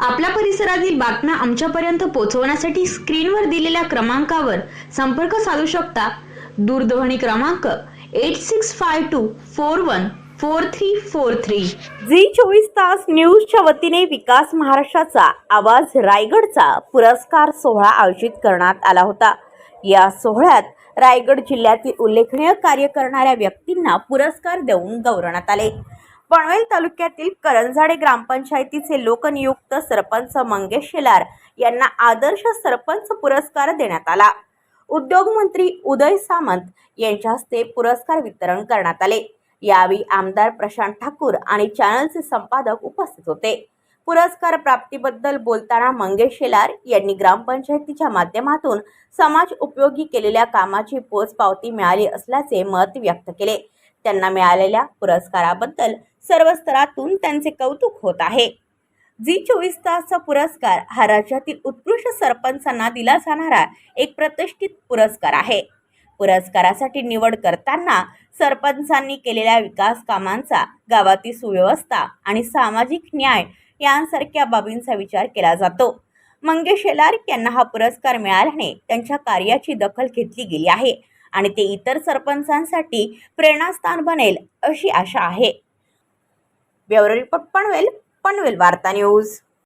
आपल्या परिसरातील बातम्या आमच्यापर्यंत पोहोचवण्यासाठी स्क्रीनवर दिलेल्या क्रमांकावर संपर्क साधू शकता. दूरध्वनी क्रमांक eight six five two four one four three four three. Zee चोवीस तास न्यूजच्या वतीने विकास महाराष्ट्राचा आवाज रायगडचा पुरस्कार सोहळा आयोजित करण्यात आला होता. या सोहळ्यात रायगड जिल्ह्यातील उल्लेखनीय कार्य करणाऱ्या व्यक्तींना पुरस्कार देऊन गौरवण्यात आले. पनवेल तालुक्यातील करंजाडे ग्रामपंचायतीचे लोकनियुक्त सरपंच मंगेश शेलार यांना आदर्श सरपंच पुरस्कार देण्यात आला. उद्योगमंत्री उदय सामंत यांच्या हस्ते पुरस्कार वितरण करण्यात आले. यावेळी आमदार प्रशांत ठाकूर आणि चॅनलचे संपादक उपस्थित होते. पुरस्कार प्राप्तीबद्दल बोलताना मंगेश शेलार यांनी ग्रामपंचायतीच्या माध्यमातून समाज उपयोगी केलेल्या कामाची पोचपावती मिळाली असल्याचे मत व्यक्त केले. त्यांना मिळालेल्या पुरस्काराबद्दल सर्व स्तरातून त्यांचे कौतुक होत आहे. जी चोवीस तासचा पुरस्कार हा राज्यातील उत्कृष्ट सरपंचांना दिला जाणारा एक प्रतिष्ठित पुरस्कार आहे. पुरस्कारासाठी निवड करताना सरपंचांनी केलेल्या विकास कामांचा गावातील सुव्यवस्था आणि सामाजिक न्याय यांसारख्या बाबींचा विचार केला जातो. मंगेश शेलार यांना हा पुरस्कार मिळाल्याने त्यांच्या कार्याची दखल घेतली गेली आहे. आणि ते इतर सरपंचांसाठी प्रेरणास्थान बनेल अशी आशा आहे. ब्युरो रिपोर्ट पनवेल पनवेल वार्ता न्यूज.